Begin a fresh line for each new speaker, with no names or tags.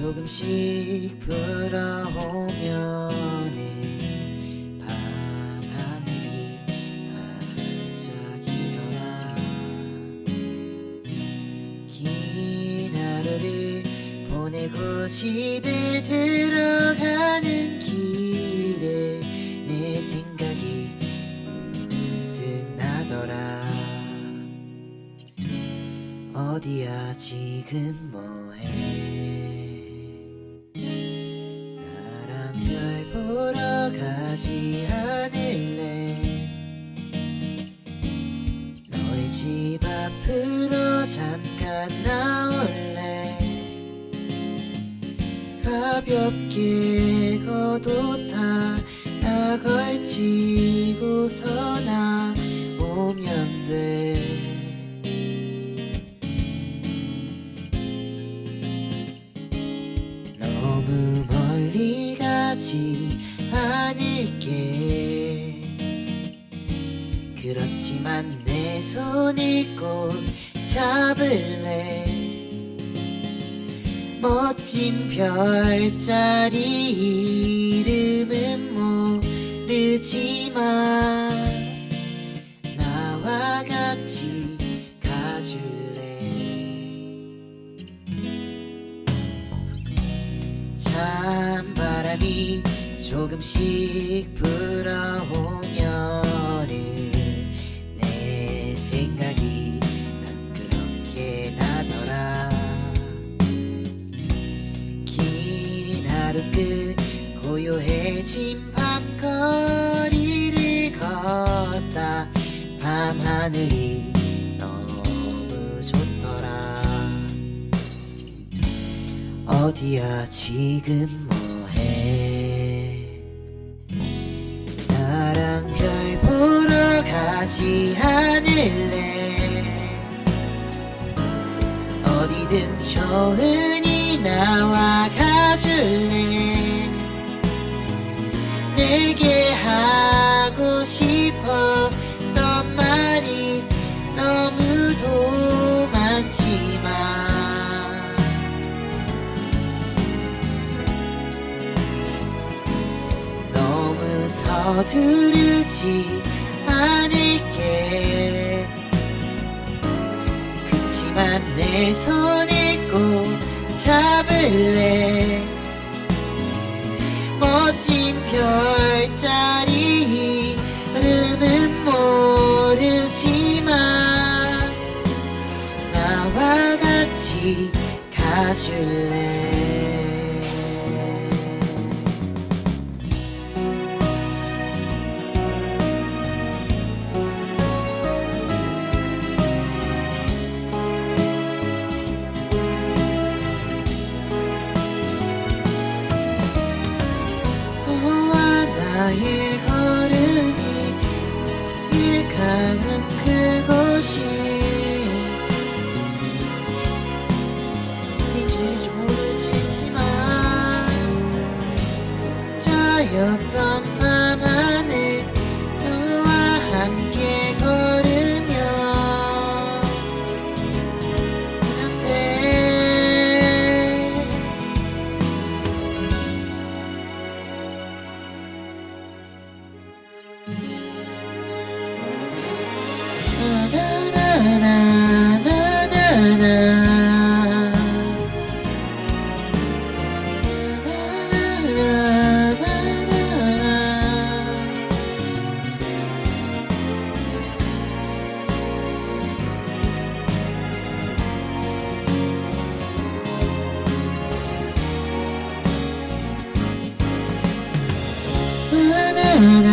조금씩 불어오면은 밤하늘이 반짝이더라. 긴 하루를 보내고 집에 들어가는 길에 내 생각이 문득 나더라. 어디야 지금 뭐해 가지 않을래. 너희 집 앞으로 잠깐 나올래. 가볍게 걷어타 나 걸치고서 나 오면 돼 않을게 그렇지만 내 손을 꼭 잡을래. 멋진 별자리 이름은 모르지만 나와 같이 가줄래. 찬바람이 조금씩 불어오면은 내 생각이 난 그렇게 나더라. 긴 하루 끝 고요해진 밤거리를 걷다 밤하늘이 너무 좋더라. 어디야 지금 가지 않을래? 어디든 좋으니 나와 가줄래? 내게 하고 싶었던 말이 너무도 많지만 너무 서두르지 않을게. 그치만 내 손을 꼭 잡을래? 멋진 별자리 이름은 모르지만 나와 같이 가줄래 나의 걸음이 이 가는 그곳이 mm-hmm.